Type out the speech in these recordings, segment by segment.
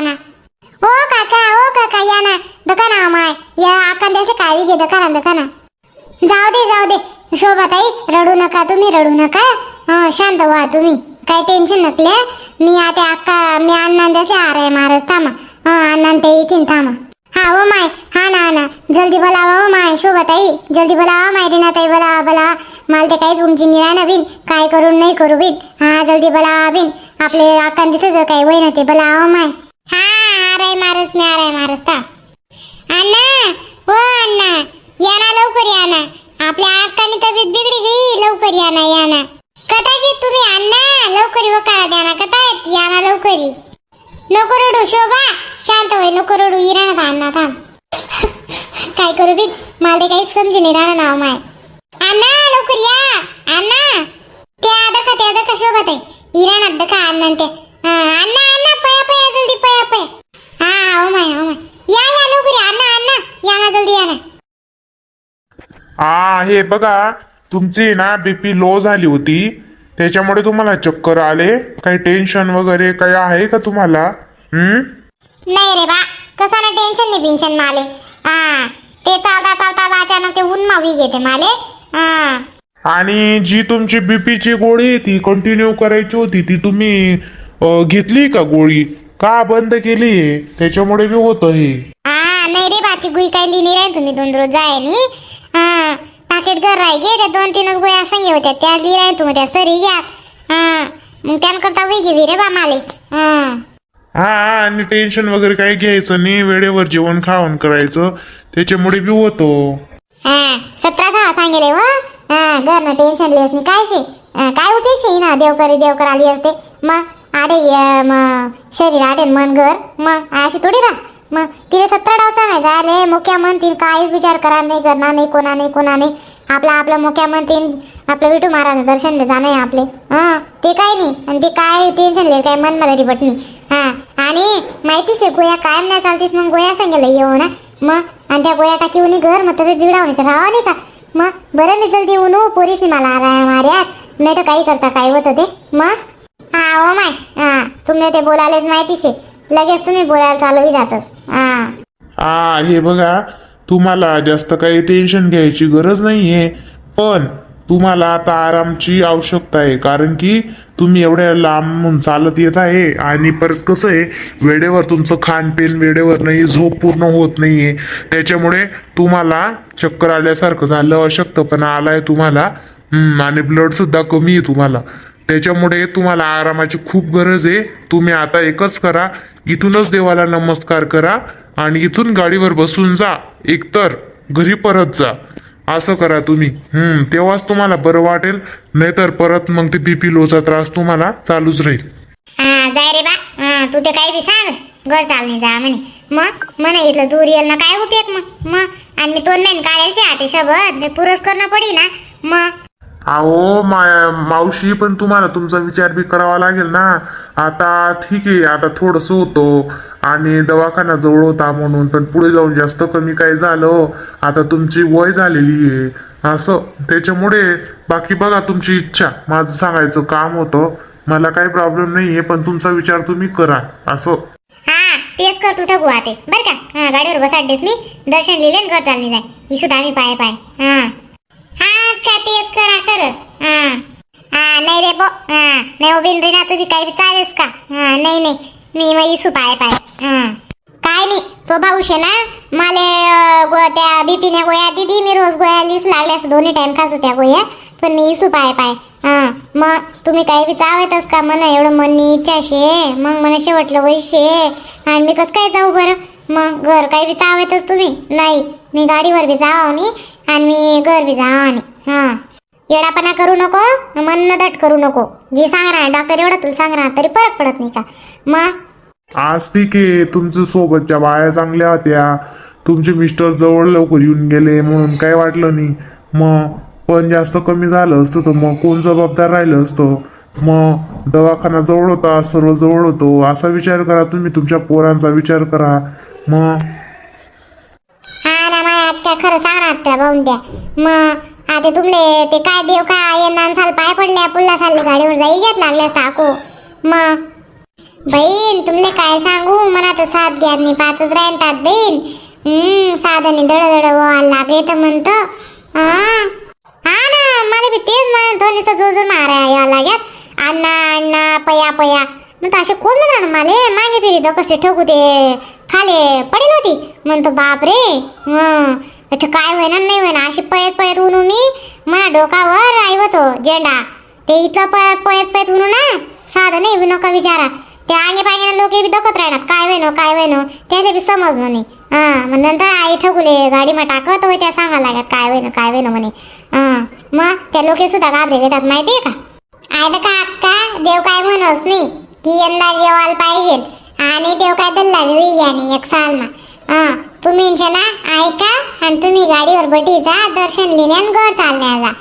ना ओ काका ओ काका या ना. दुकाना माय या आकांद्याचे कावी घे दुकाना दुकाना जाऊ दे जाऊ दे. शोभाताई रडू नका तुम्ही रडू नका. हां शांत व्हा तुम्ही. काय टेन्शन नकले. मी आता अक्का मी अण्णांद्याचे आरे महाराज थांबा. हां अण्णां ते इथून थांबा. हा ओ माय हा ना ना. जल्दी बोलावा ओ माय शोभाताई. जल्दी बोलावा माय रिनाताई बोलावा बोलावा. मला ते काहीच उमची निळा ना बिन. काय करून नाही करू बिन. हा जल्दी बोलावा बिन. आपले आकांदीचं जर काही वय ना ते बोलावा माय. हा आराय मारस मी आराय मारस था अण्णा हो अण्णा. या ना लवकर या ना. आपल्या अक्कानी तब्येत बिघडी गई लवकर या ना या ना. कटाशी तुम्ही अण्णा? लवकर वकाळा द्या ना. कथा या ना लवकरी नको रडू शोभा. शांत होय नको रडू. इरा ना अण्णा थांब. काय करू बी? मला काही काहीच समजे नाही राहणार नाव माय. अण्णा लवकर या. अण्णा. त्या दका त्या दका शोभा ताई. इरा ना दका अण्णा ते अण्णा अण्णा पया पया जल्दी पया पया हा माय हो माय या या लवकर या. अण्णा अण्णा या ना जल्दी या ना. हा हे बघा तुमची ना बीपी लो झाली होती. त्याच्यामुळे तुम्हाला चक्कर आले. काही टेन्शन वगैरे काही आहे का तुम्हाला? हम्म? नाही रे बा कसा ना टेन्शन नाही बिन्शन माले? हा ते चालता चालता अचानक ते ऊन मावी घेते माले. हा. आणि जी तुमची बीपीची गोळी ती कंटिन्यू करायची होती ती तुम्ही घेतली का गोळी? का बंद केली? त्याच्यामुळे बी होतं हे हा नाही रे बाती गुई काही लिहिली नाही तुम्ही. दोन रोज जाय नी. हा पाकिट घर राही गे त्या दोन तीनच गोया संगे होत्या. त्या लिहिल्या तुम्ही त्या सरी घ्या. हा मग त्यानकरता वही घेवी रे बा माले हा. हा आणि टेन्शन वगैरे काही घ्यायचं नाही. वेळेवर जेवण खावण करायचं. त्याच्यामुळे बी होतो. हा सतरा सहा सांगेले व. हा घर ना टेन्शन लिहस नाही. काय शे? हा, काय उपयोग शे ना? देवकरी देवकर आली असते. मग आडे य- मग शरीर आडे मन घर. मग अशी थोडी राह. मग तिने सतरा डाव सांगायचा. अरे मोक्या म्हणतील काहीच विचार करा नाही करणार नाही कोणा नाही कोणा नाही. आपला आपलं मोक्या म्हणतील आपलं विठू महाराज दर्शनला जाणं आहे आपले. हा ते काय नाही. आणि ते काय टेन्शन लिहिलं काय मन मला पटणी हा आणि माहिती शे गोया कायम नाही चालतीस मग गोया सांगेल येऊ ना. मग आणि त्या गोया टाकी उनी घर मग तब्येत बिघडावणी तर राहा नाही का? मग बरं मी जल्दी उनू पोरीसनी मला आरा मार्यात. नाही तर काही करता काय होतं ते. मग हा हो माय. हा तुम्ही ते बोलायलाच माहिती शे लगेच तुम्ही बोलायला चालू जातच हा. हा हे बघा तुम्हाला जास्त काही टेन्शन घ्यायची गरज नाहीये पण तुम्हाला आता आरामची आवश्यकता आहे कारण की तुम्ही एवढ्या लांबून चालत येत आहे आणि परत कसं आहे वेळेवर तुमचं खाणपिण वेळेवर नाही झोप पूर्ण होत नाही आहे त्याच्यामुळे तुम्हाला चक्कर आल्यासारखं झालं अशक्तपणा आलाय तुम्हाला. आणि ब्लड सुद्धा कमी आहे तुम्हाला. त्याच्यामुळे तुम्हाला आरामाची खूप गरज आहे. तुम्ही आता एकच करा. इथूनच देवाला नमस्कार करा आणि इथून गाडीवर बसून जा. एकतर घरी परत जा. असं करा तुम्ही. तेव्हाच तुम्हाला बरं वाटेल. नाहीतर परत मग ते बीपी लोचा त्रास तुम्हाला चालूच राहील. जाय रे बा. तू ते काही बी सांगस घर चालणे जा म्हणे. मग? म्हणे इथलं दूर येईल ना काय उपयोग मग? मग? आणि मी दोन नाही काढायचे आता शब्द पुरस्कार पुरच करणं पडी ना. मग? अहो मावशी पण तुम्हाला तुमचा विचार बी करावा लागेल ना. आता ठीक आहे आता थोडंसं होतो. आणि दवाखाना जवळ होता म्हणून पण पुढे जाऊन जास्त कमी काय झालं. आता तुमची वय झालेली आहे. असं त्याच्यामुळे बाकी बघा तुमची इच्छा. माझं सांगायचं काम होतं. मला काही प्रॉब्लेम नाही आहे पण तुमचा विचार तुम्ही करा. असं. हा तेच कर तू ठगू आते बरं का? हा गाडीवर बसाडतेस मी. दर्शन लिहिले घर चालणे जाय. ही सुद्धा आम्ही पाय पाय हा. हा करा करत हा. हा नाही रे बो हा. नाही हो रे ना तुम्ही काही चालेस का? हा नाही नाही. मी मग इसू पाय पाय. हा. काय नाही तो भाऊशे ना मला त्या बीपीने गोळ्या दिदी मी रोज गोळ्या लिस लागल्यास दोन्ही टाइम खास होत्या गोळ्या पण मी इसू पाय पाय. हा. मग तुम्ही काही बी चावतच का? म्हणा एवढं मन इच्छा शे. मग मला शेवटलं वैशे. आणि मी कसं काय जाऊ बरं? मग घर काही बी चावतच तुम्ही. नाही मी गाडीवर बी जाव आणि मी घर बी जाव आणि हा. येडापणा करू नको मन दट करू नको. जे सांगणार डॉक्टर एवढं तुला सांगणार तरी फरक पडत नाही का? मग? आज ठीक आहे तुमच्या सोबतच्या बाया चांगल्या होत्या. तुमचे मिस्टर जवळ लवकर येऊन गेले म्हणून काय वाटलं नाही. मग पण जास्त कमी झालं असतं तर मग कोण जबाबदार राहिलं असतं? मग दवाखाना जवळ होता सर्व जवळ होतो. असा विचार करा तुम्ही तुमच्या पोरांचा विचार करा. मग? हा ना माया आत्या खरं सांगणार आत्या भाऊन द्या. मग आता तुमले ते काय देव काय येणार साल पाय पडल्या पुल्ला साल गाडीवर जाई घेत लागल्या टाको मग? बहीण तुमले काय सांगू? मला तर सात घ्या मी पाचच राहतात बहीण. हम्म साधने दड दड व्हायला लागे तर म्हणतो. हा हा ना मला बी तेच म्हणतो निसं जो जो मारा या लाग्यात अण्णा अण्णा पया पया. मग असे कोण ना माले? मागे फिरी तर कसे ठोकू ते खाले पडेल होती. म्हणतो बाप रे अच्छा काय होईना नाही होईना अशी पयत पळत उनू मी मला डोकावर आईवतो झेंडा ते इथं पळत पळत पयत उनू ना साधं नाही बी नका विचारा. ते आगे पागे लोक बी दखत राहणार काय वेनो काय वेनो त्याचे बी समजलं नाही हा मग नंतर आई ठकुले गाडी मग टाकत होय त्या सांगा लागत काय वेनो काय वेनो म्हणे. हा मग त्या लोके सुद्धा घाबरे घेतात माहितीये का? आहे का अक्का देव काय म्हणस नाही की यंदा जेवायला पाहिजे आणि देव काय दल्ला आणि एक साल मा हा तुम्ही ना ऐका आणि तुम्ही गाडीवर बटीचा दर्शन लिहिल्यान घर चालण्याचा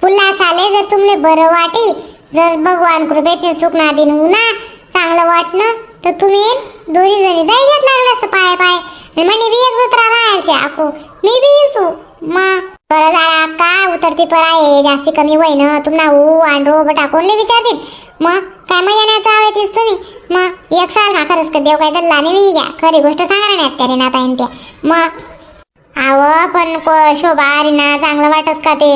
पुन्हा साले जर तुमले बरं वाटी जर भगवान कृपेचे सुखना दिन उन्हा चांगलं वाटणं तर तुम्ही दोन्ही जणी जायच्यात लागलं असं पाय पाय. आणि म्हणे बी एक दुसरा राहायचे आको मी बी येसू. मग खरं जरा का उतरती पर आहे. जास्ती कमी वय ना तुम्हाला ऊ आंड्रो बटा कोणले विचारतील मग काय मजा नाही चावे तुम्ही? मग एक साल हा खरंच का देव काय दल्ला नाही घ्या. खरी गोष्ट सांगा ना त्या ना ताईन त्या. मग आव पण शोभा रिना चांगलं वाटस का ते?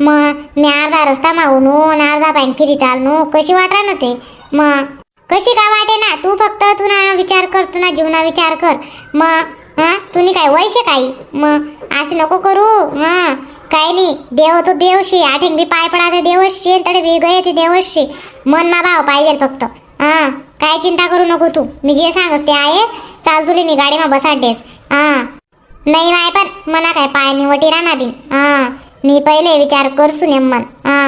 मग मी अर्धा रस्ता मागून अर्धा बँक फिरी चालणू. कशी वाटा ना ते? मग कशी का वाटे ना तू फक्त तुना विचार कर तुला जीवना विचार कर. मग हा? तुम्ही काय वैशे काही? मग असं नको करू हा काय नाही देव तो देवशी आठेन बी पाय पडा देवशी तडे बी गये ते देवशी. मन मा भाव पाहिजे फक्त. हा? काय चिंता करू नको तू? मी जे सांगस ते आहे. चालजुली मी बसा देस हा? नाही माय पण मना काय पाय निवटी राहणार बिन. हा? मी पहिले विचार करसू नेमन हा?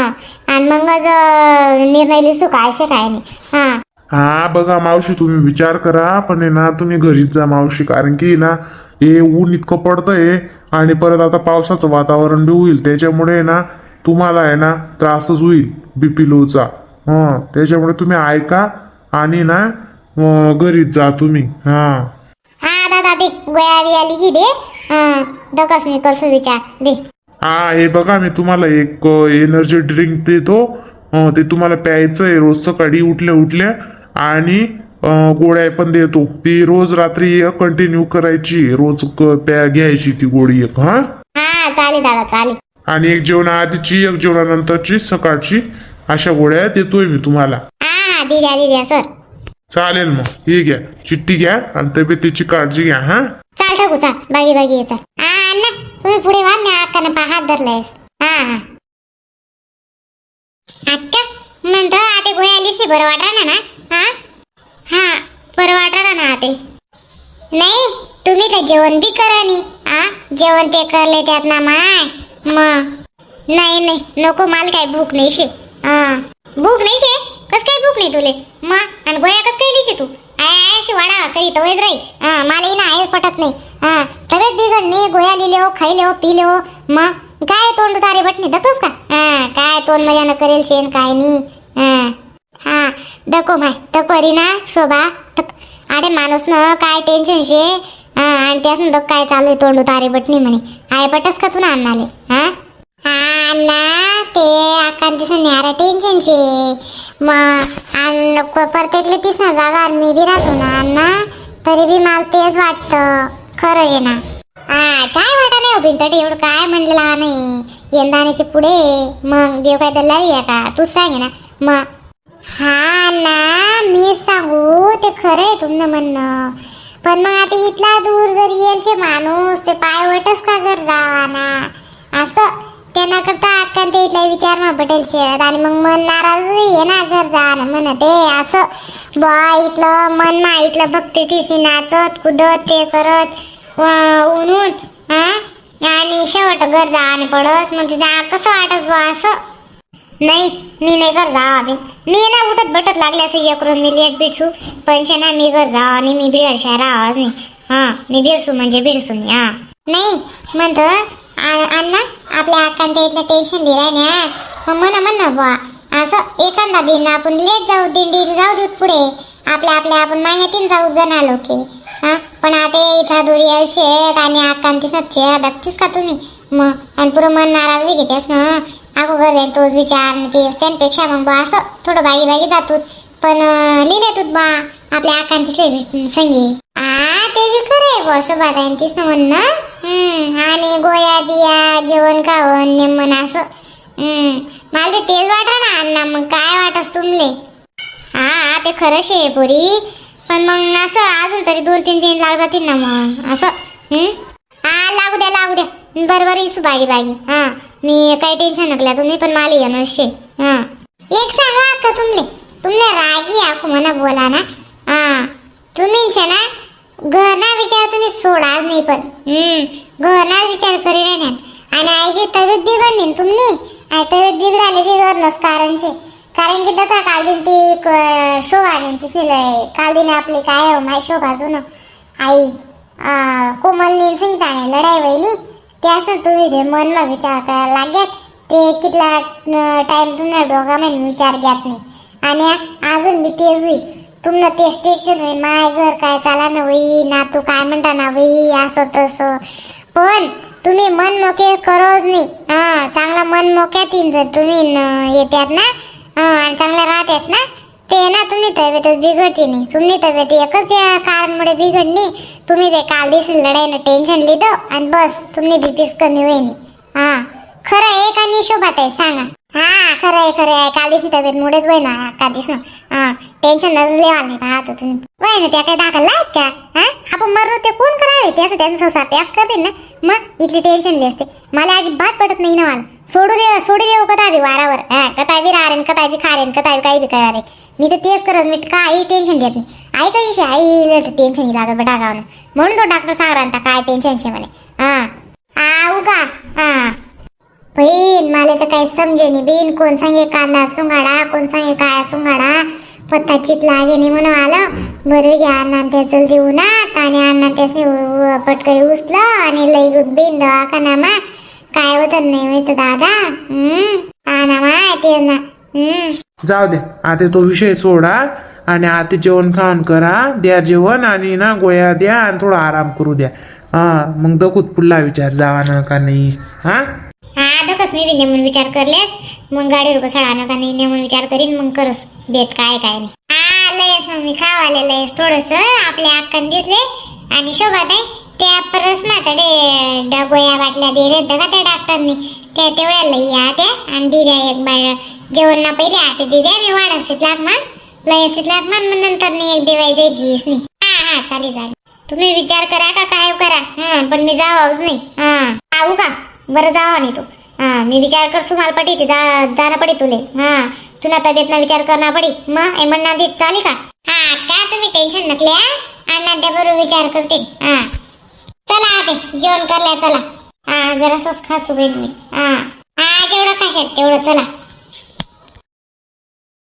आणि मगच निर्णय लिसू काय असे काय नाही हा? हा बघा मावशी तुम्ही विचार करा पण ना तुम्ही घरीच जा मावशी कारण की ना हे ऊन इतकं पडतंय आणि परत आता पावसाचं वातावरण बी होईल. त्याच्यामुळे ना तुम्हाला आहे ना त्रासच होईल बीपी लोचा. हं त्याच्यामुळे तुम्ही ऐका आणि ना घरीच जा तुम्ही. हा. हा दादा दे. गोया बिया लिखी दे. हा दकस मी करसू विचार. दे. हा हे बघा मी तुम्हाला एक एनर्जी ड्रिंक देतो. ते तुम्हाला प्यायचं आहे रोज सकाळी उठल्या उठल्या. आणि गोळ्या पण देतो. ती रोज रात्री एक कंटिन्यू करायची रोज प्या घ्यायची ती गोळी एक हा? हा चालेल दादा चालेल. आणि एक जेवणाआधीची एक जेवणानंतरची सकाळची अशा गोळ्या देतोय मी तुम्हाला. हा हा दे द्या दे द्या सर. चालेल मग हे घ्या चिठ्ठी घ्या आणि तब्येतीची काळजी घ्या हा? चाल ठकू चाल. बागी बागी ये चाल. हा अण्णा तुम्ही पुढे वा मी अक्कानं पा हात धरलायस. हा हा. अक्का? म्हणतो आते गोळ्या आलीस ते बरं वाटणार ना? हा हा बरं वाटणार ना आते. नाही तुम्ही तर जेवण बी करा नी. आ? जेवण ते करले त्यात ना माय. मग? नाही नाही नको माल काय भूक नाही शे. हा भूक नाही शे? कस काय भूक नाही तुले? मग? आणि गोळ्या कस काय दिशे तू? आय वाडा करी तवयच राही हा मला ना आहेच पटत नाही. हा बिघड नाही गोळ्या लिहिले हो खाईले हो पिले हो. मग? काय तोंड तारे बटणे? दतोस का? हा काय तोंड मजानं करेल शेण काय नाही हा. हा दको माय दको ना शोभा. अरे माणूस न काय टेन्शन शे? हा आणि त्यास दक काय चालू आहे तोंड तारे बटणी म्हणे? आय पटस का तू ना अन्नाले? हा? अण्णा ते आकांची न्यारा टेन्शन शे. मग आणि प्रत्येकले तीस ना जागा मी बी राहतो ना अण्णा तरी बी मला तेच वाटतं. खरं आहे ना? काय वाटा नाही होती एवढं काय म्हणलेला नाही यंदाण्याचे पुढे मग देव काय दल्लारी आहे का? तू सांग ना. मग हा ना मी सांगू ते खरं आहे तुमनं म्हणणं. पण मग आता इथला दूर जर येईल शे माणूस ते पायवटच का घर जावा ना असं त्यांना करता अक्का ते इथला विचार ना पटेल शेत आणि मग मन नाराज ये ना घर जा ना म्हणते असं बा इथलं मन मा इथलं भक्ती टिसी नाचत कुदत ते करत. उन्हून हा? आणि शेवट घर जा आणि पडस मग जा कसं वाटत बा असं? नाही मी नाही घर जावा बी मी ना उठत बटत लागले असं एकरून मी लेट बिडसू पण ना मी घर जावा आणि मी बिडर शहर आवाज नाही. हा मी बिडसू म्हणजे बिडसू मी हा. नाही म्हणतो अण्णा आपल्या आकांत इथलं टेन्शन दिलाय ना मग म्हणा म्हणा बा बुवा असं एखादा दिन आपण लेट जाऊ दिंडी जाऊ देऊ पुढे. आपल्या आपल्या आपण मागेतीन जाऊ गणा लोके हा. पण आता इथं दुरी शेत आणि आकांतीस ना बघतीस का तुम्ही? मग आणि पुरं मन नाराज बी घेतेस ना? अगो घर तोच विचार आणि ते त्यापेक्षा मग बा असं थोडं बागी बागी जातो पण लिहिले तू बा आपल्या आकांतीचे संगी. आ ते बी खरं आहे बा शोभाताईन ना म्हणणं. आणि गोया बिया जेवण खावण नेमन असं. मला तेच वाटा ना अण्णा मग काय वाटस तुमले? हा ते खरंच आहे पुरी. पण मग असं अजून तरी दोन तीन दिन लाग जातील ना मग. असं हा? लागू द्या लागू द्या. बरोबर येसू बागी बागी. हा मी काही टेन्शन नकल्या तुम्ही पण माल येणार शे हा. एक सांगा का तुमले. तुमले रागी आखू म्हणा बोला ना. हा. तुम्ही शे ना घरना विचार तुम्ही सोडाच नाही पण. हम्म घरनाच विचार करी नाही आणि आईची तब्येत बिघडली तुम्ही आई तब्येत बिघडाली बिघडलंच कारण शे. कारण की दका काल दिन ती शो शोभा दिन काल दिन आपली काय हो, माय शोभा हो. जुनं आई कोमलनी सिंगताने लढाई वहिनी ते असं तुम्ही ते मनला विचार करायला लागत ते कितला टाइम तुम्हाला डोकामध्ये विचार घ्यात नाही. आणि अजून बी तेच होई तुमनं तेच टेन्शन होई माय घर काय चाला ना होई ना तू काय म्हणता ना होई असं तसं. पण तुम्ही मन मोके करोच नाही. हा चांगला मन मोक्यात येईन जर तुम्ही येतात येत्यात ना. आणि चांगल्या राहतेस ना? ते ना तुम्ही तब्येतच बिघडते नाही. तुम्ही तब्येत एकच या कारणमुळे बिघडली तुम्ही ते काल दिवशी लढाईनं टेन्शन लिहिलं आणि बस तुम्ही बीपीस कमी होईनी हा. खरं आहे का नाही आहे सांगा. हा खरं आहे खरं आहे. काल दिवशी तब्येत मुळेच वय ना का दिस ना हा टेन्शन लिहाल नाही पाहत तुम्ही. वय ना त्या काय दाखल आहेत का? हा? आपण मरलो ते कोण करावे? ते असं त्यांचं संसार ते ना? मग इथली टेन्शन लिहि असते. मला अजिबात पडत नाही ना मला. सोडू दे सोडू देऊ हो, कथा बी वारावर. हा कथा बी राहरेन कथा बी खारेन कथा काही बी करा रे मी तर तेच करत मी काही टेन्शन घेत नाही. आई कशी शे आई टेन्शन लागत बेटा गावन म्हणून तो डॉक्टर सांगा काय टेन्शन शे म्हणे. हा. आऊ का? हा. बहीण मला तर काही समजे नाही. बीन कोण सांगे कांदा सुंगाडा कोण सांगे काय सुंगाडा? पत्ता चित लागे नाही म्हणून आलं. बरं घ्या अण्णा त्याचं जल्दी उन्हात आणि अण्णा त्यासनी पटकन उचलं आणि लई बिन दवाखाना मा काय होत नाही माहीत दादा? हम्म. आणा माय ते ना. हम्म. जाऊ दे. आता तो विषय सोडा आणि आता जेवण खावण करा. द्या जेवण आणि ना गोया द्या आणि थोडा आराम करू द्या. हा मग दखूत पुढला विचार जावा ना का नाही? हा? हा दकच मी बी नेमून विचार करलेस. मग गाडी रुपये साडा का नाही नेमून विचार करीन मग करस. बेत काय काय नाही. हा लयस मग मी खावाले लयस थोडस. आपल्या अक्कन दिसले. आणि शोभा ताई त्या परस म्हाताडे गोया बाटल्या दिले होतं का त्या डॉक्टरनी? त्या तेवढ्या लई या त्या आणि दिल्या एक बाय जेवण ना पहिले आता दिद्या मी वाढत लाग मान लय लयस लाग मान मग नंतर नाही एक दिवाळी द्यायचीच नाही हा हा चालेल चालेल. तुम्ही विचार करा का काय हो करा. हा पण मी जावाच नाही. हा आऊ का? बरं जावा नाही तू. हा मी विचार करसू मला पडी ते जा जाणं पडी तुले. हा तुला तब्येतना विचार करणं पडी. मग ए म्हणणार देत चालेल का? हा का तुम्ही टेन्शन नकल्या? अण्णा त्या बरोबर विचार करते हा. चला आधी जेवण करल्या चला. हा जरासच खासू बहीण मी हा. हा जेवढं खाशात तेवढं चला.